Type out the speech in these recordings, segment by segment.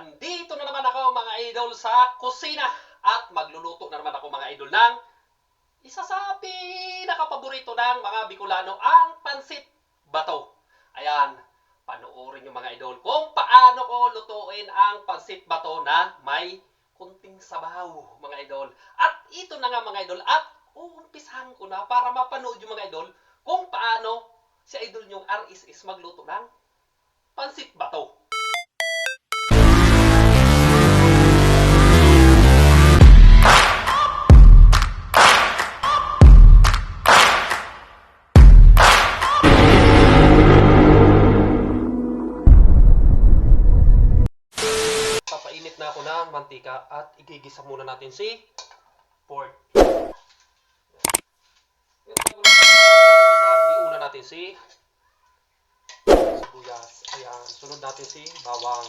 Andito na naman ako mga idol sa kusina at magluluto na naman ako mga idol ng isa sa pinakapaborito ng mga Bicolano ang pansit bato. Ayan, panoorin nyo mga idol kung paano ko lutuin ang pansit bato na may kunting sabaw mga idol. At ito na nga mga idol at uumpisahan ko na para mapanood yung mga idol kung paano si idol nyong RSS magluto ng pansit bato. At igigisa muna natin si pork. Iuna natin si sibuyas. Ayan. Sunod natin si bawang.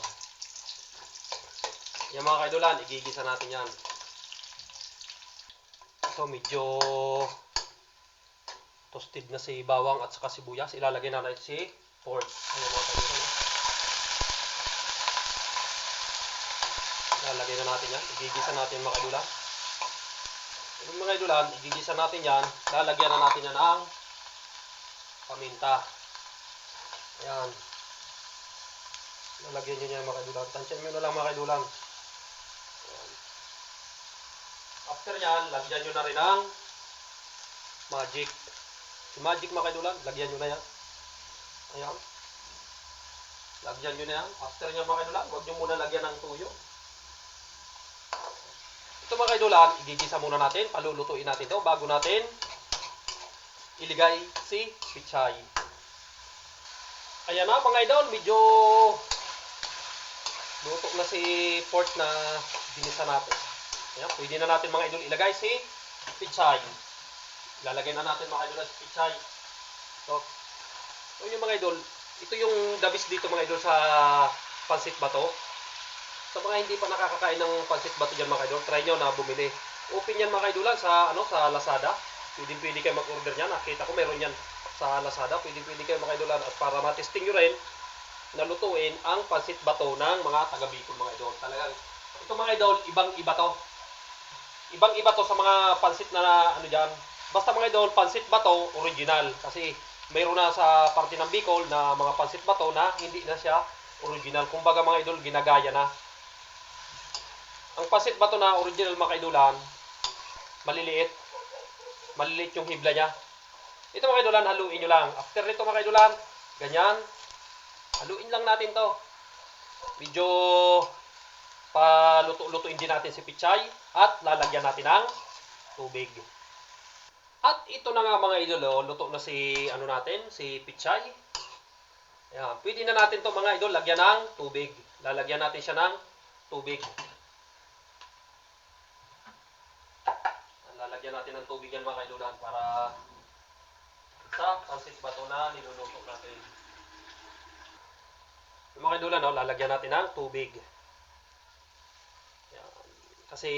Yan mga kaidolan, igigisa natin yan. So medyo toasted na si bawang at saka sibuyas. Ilalagay na natin si pork. Ayan mga kaidolan. Ilalagay na natin yan. Igigisa natin mga kaidolan. Yung mga idolan, igigisa natin yan. Lalagyan na natin yan ng paminta. Ayan. Lalagyan nyo yan mga kaidolan. Tansyan nyo na lang mga kaidolan. Ayan. After yan, lagyan nyo na rin ng magic. Si magic mga kaidolan, lagyan nyo na yan. Ayan. Lagyan nyo na yan. After nyo mga kaidolan, huwag nyo muna lagyan ng tuyo. Ito mga kaidolan, igigisa muna natin, palulutuin natin ito bago natin iligay si pichay. Ayan na mga idol, medyo luto na si pork na binisa natin. Ayan, pwede na natin mga idol ilagay si pichay. Lalagay na natin mga idol si pichay. So, ito yung mga idol, ito yung dabis dito mga idol sa pansit bato. Sa mga hindi pa nakakakain ng pansit bato dyan mga idol, try nyo na bumili. Open yan mga idol sa, ano, sa Lazada. Pwede pwede kayo mag-order yan. Nakita ko meron yan sa Lazada. Pwede pwede kayo mga idol at para matesting nyo rin na lutuin ang pansit bato ng mga taga Bicol mga idol. Talagang ito mga idol, ibang iba to. Ibang iba to sa mga pansit na ano dyan. Basta mga idol, pansit bato original. Kasi mayroon na sa parte ng Bicol na mga pansit bato na hindi na siya original. Kumbaga mga idol, ginagaya na. Ang pasit bato na original mga kaidulan, maliliit. Maliliit yung hibla niya. Ito mga kaidulan, haluin nyo lang. After nito mga kaidulan, ganyan. Haluin lang natin to. Medyo paluto-lutuin din natin si pichay at lalagyan natin ng tubig. At ito na nga mga idolo, luto na si ano natin, si pichay. Ayan, pwede na natin to mga idol, lagyan ng tubig. Lalagyan natin siya ng tubig. Lalagyan natin ng tubig yan mga kailulan para sa pansit bato na niluluto natin. Yung mga kailulan, no, lalagyan natin ng tubig. Yan. Kasi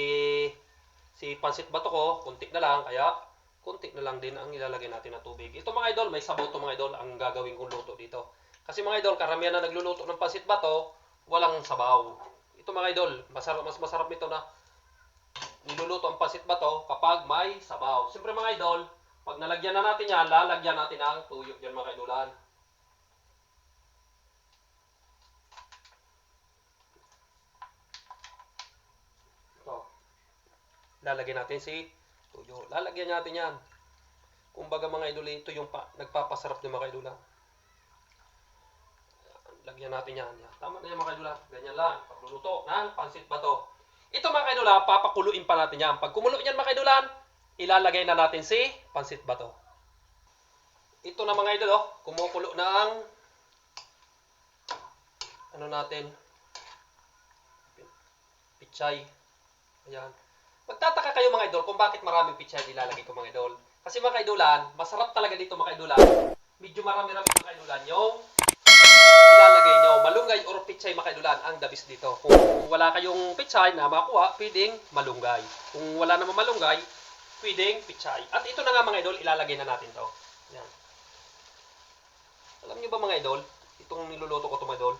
si pansit bato ko, kunti na lang, kaya kunti na lang din ang ilalagay natin ng tubig. Ito mga idol, may sabaw to mga idol ang gagawin kong luto dito. Kasi mga idol, karamihan na nagluluto ng pansit bato, walang sabaw. Ito mga idol, masarap, mas masarap nito na niluluto ang pansit bato kapag may sabaw. Siyempre mga idol, pag nalagyan na natin yan, lalagyan natin ng tuyo dyan mga idolan. Ito. Lalagyan natin si tuyo. Lalagyan natin yan. Kumbaga mga idol, ito yung pa, nagpapasarap ng mga idolan. Lagyan natin yan. yan. Tama na yan mga idolan. Ganyan lang. Pagluluto ng pansit bato. Ito mga kaidolan, papakuluin pa natin yan. Pag kumulo yan mga kaidolan, ilalagay na natin si pansit bato. Ito na mga idol, oh, kumukulo na ang ano natin pichay. Ayan. Magtataka kayo mga idol kung bakit maraming pichay nilalagay ko mga idol. Kasi mga kaidolan, masarap talaga dito mga kaidolan. Medyo marami-rami mga kaidolan yung. Malunggay or pichay mga kaidolan ang dabis dito. Kung wala kayong pichay na makuha, pwedeng malunggay. Kung wala naman malunggay, pwedeng pichay. At ito na nga mga idol, ilalagay na natin to. Yan. Alam nyo ba mga idol, itong niluluto ko to mga idol,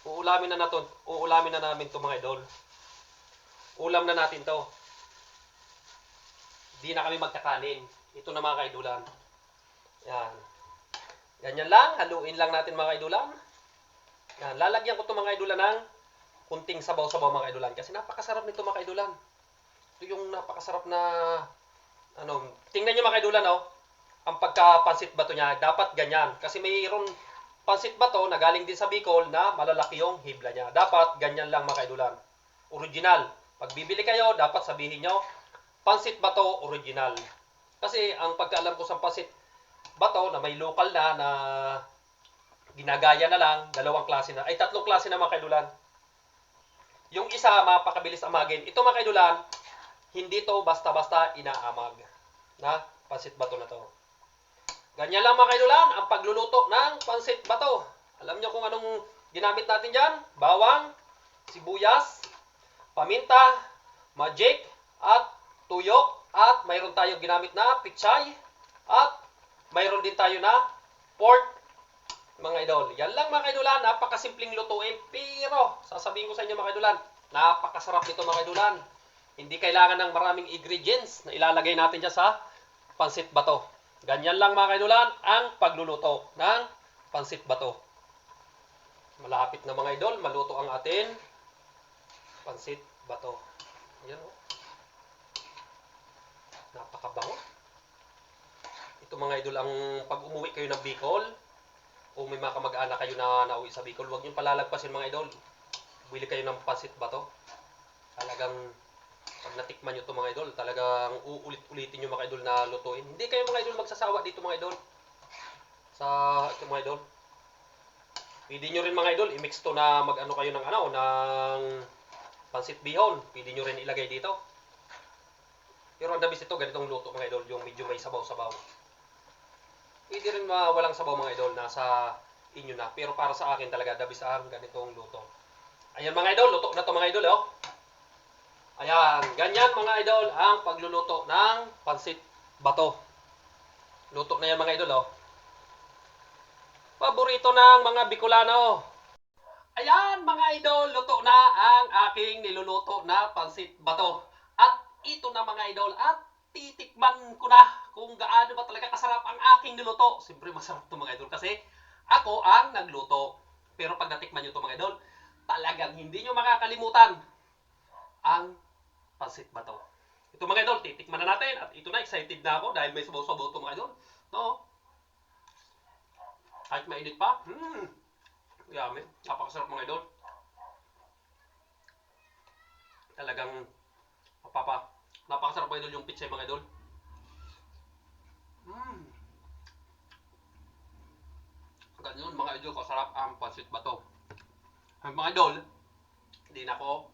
Uulamin na natin, uulamin na namin to mga idol. Ulam na natin to. Di na kami magkakanin. Ito na mga kaidulan. Yan. Ganyan lang, haluin lang natin mga kaidulan. Yan, lalagyan ko to mga kaidulan ng kunting sabaw-sabaw mga kaidulan kasi napakasarap nito mga kaidulan. Ito yung napakasarap na ano, tingnan niyo mga kaidulan oh. Ang pagka-pansit bato niya, dapat ganyan kasi mayroon pansit bato na galing din sa Bicol na malalaki yung hibla niya. Dapat ganyan lang mga kaidulan. Original. Pag bibili kayo, dapat sabihin nyo, pansit bato original. Kasi ang pagkaalam ko sa pansit bato na may local na na ginagaya na lang, dalawang klase na, ay tatlong klase na mga kaidulan. Yung isa, mapakabilis amagin. Ito mga kaidulan, hindi to basta-basta inaamag na pansit bato na to. Ganyan lang mga kaidulan, ang pagluluto ng pansit bato. Alam nyo kung anong ginamit natin dyan? Bawang, sibuyas, paminta, magic, at tuyo, at mayroon tayo ginamit na pichay, at mayroon din tayo na pork, mga idol. Yan lang mga kaidulan, napakasimpleng lutuin, pero sasabihin ko sa inyo mga kaidulan, napakasarap nito mga kaidulan. Hindi kailangan ng maraming ingredients na ilalagay natin dyan sa pansit bato. Ganyan lang mga kaidulan ang pagluluto ng pansit bato. Malapit na mga idol, maluto ang atin pansit bato. Ayan o. Napakabango. Ito mga idol, ang pag umuwi kayo ng Bicol, o may mga kamag-anak kayo na nauwi sa Bicol, huwag niyong palalagpasin mga idol. Bili kayo ng pansit bato. Talagang pag natikman nyo ito mga idol, talagang uulit-ulitin nyo mga idol na lutuin. Hindi kayo mga idol magsasawa dito mga idol. Sa ito mga idol. Pwede nyo rin mga idol, i-mix to na mag-ano kayo ng ano, ng pansit bihon. Pwede nyo rin ilagay dito. Pero ang dabis ito, ganitong luto mga idol, yung medyo may sabaw-sabaw. Pwede rin ma walang sabaw mga idol, nasa inyo na. Pero para sa akin talaga, dabis ang ganitong luto. Ayan mga idol, luto na to mga idol, oh. Ayan, ganyan mga idol ang pagluluto ng pansit bato. Luto na yan mga idol, oh. Paborito ng mga Bicolano. Ayan mga idol, luto na ang aking niluluto na pansit bato. At ito na mga idol, at titikman ko na kung gaano ba talaga kasarap ang aking niluto. Siyempre masarap to mga idol kasi ako ang nagluto. Pero pag natikman nyo to mga idol, talagang hindi nyo makakalimutan ang pansit bato. Ito mga idol, titikman na natin at ito na, excited na ako dahil may sabaw-sabaw ito mga idol. No? Kahit mainit pa, hmm, yummy. Napakasarap mga idol. Talagang mga idol yung pizza mga idol. Hmm. Ganyan mga idol, kasarap ang pansit bato. Ang mga idol, hindi na ako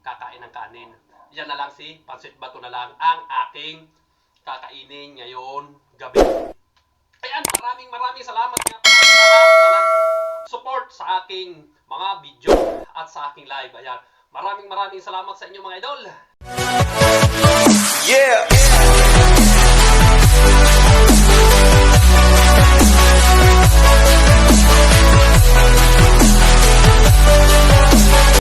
kakain ng kanin. Yan na lang si Pansit Bato na lang ang aking kakainin ngayon gabi. Ayan, maraming maraming salamat nga po na nag-support sa aking mga video at sa aking live. Ayan, maraming maraming salamat sa inyo mga idol. Yeah.